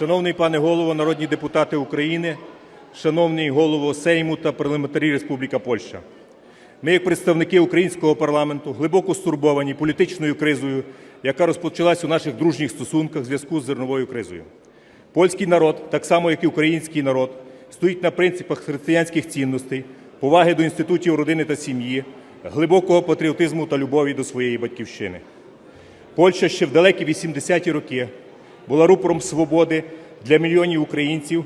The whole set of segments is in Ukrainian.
Шановний пане голово, народні депутати України, шановний голово Сейму та парламентарі Республіка Польща. Ми, як представники українського парламенту, глибоко стурбовані політичною кризою, яка розпочалась у наших дружніх стосунках в зв'язку з зерновою кризою. Польський народ, так само як і український народ, стоїть на принципах християнських цінностей, поваги до інститутів родини та сім'ї, глибокого патріотизму та любові до своєї батьківщини. Польща ще в далекі 80-ті роки була рупором свободи для мільйонів українців,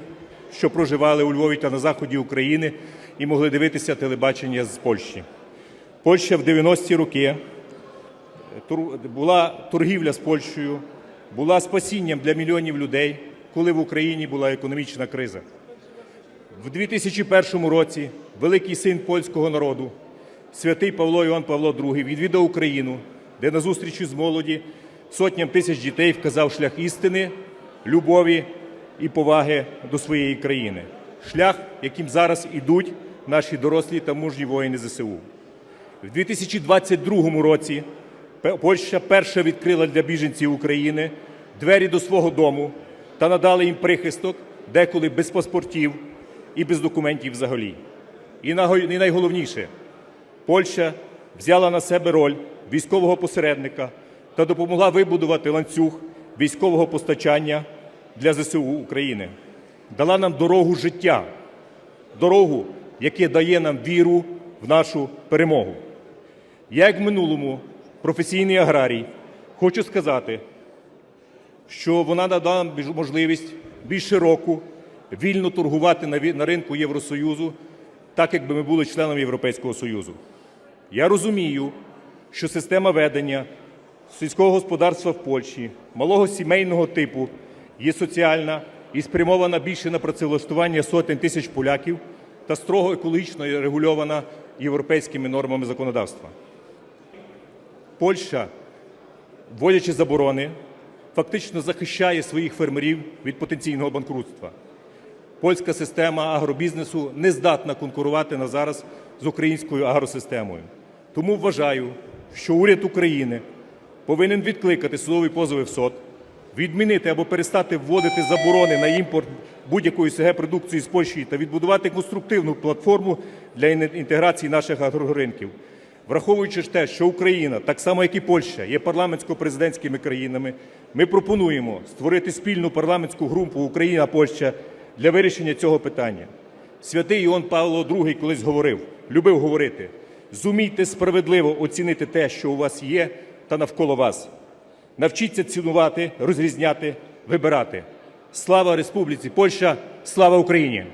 що проживали у Львові та на заході України і могли дивитися телебачення з Польщі. Польща в 90-ті роки була торгівля з Польщею, була спасінням для мільйонів людей, коли в Україні була економічна криза. В 2001 році великий син польського народу, святий Павло Іоанн Павло II, відвідав Україну, де на зустрічі з молоді сотням тисяч дітей вказав шлях істини, любові і поваги до своєї країни. Шлях, яким зараз ідуть наші дорослі та мужні воїни ЗСУ. В 2022 році Польща перша відкрила для біженців України двері до свого дому та надала їм прихисток, деколи без паспортів і без документів взагалі. І найголовніше, Польща взяла на себе роль військового посередника та допомогла вибудувати ланцюг військового постачання для ЗСУ України. Дала нам дорогу життя, дорогу, яка дає нам віру в нашу перемогу. Я, як в минулому професійний аграрій, хочу сказати, що вона надала нам можливість більш широку, вільно торгувати на ринку Євросоюзу, так якби ми були членом Європейського Союзу. Я розумію, що система ведення сільського господарства в Польщі малого сімейного типу є соціальна і спрямована більше на працевлаштування сотень тисяч поляків та строго екологічно регульована європейськими нормами законодавства. Польща, вводячи заборони, фактично захищає своїх фермерів від потенційного банкрутства. Польська система агробізнесу не здатна конкурувати на зараз з українською агросистемою. Тому вважаю, що уряд України повинен відкликати судові позови в СОТ, відмінити або перестати вводити заборони на імпорт будь-якої СГ продукції з Польщі та відбудувати конструктивну платформу для інтеграції наших агроринків. Враховуючи те, що Україна, так само як і Польща, є парламентсько-президентськими країнами, ми пропонуємо створити спільну парламентську групу Україна-Польща для вирішення цього питання. Святий Іон Павло II колись говорив, любив говорити: зумійте справедливо оцінити те, що у вас є, та навколо вас. Навчіться цінувати, розрізняти, вибирати. Слава Республіці Польща! Слава Україні!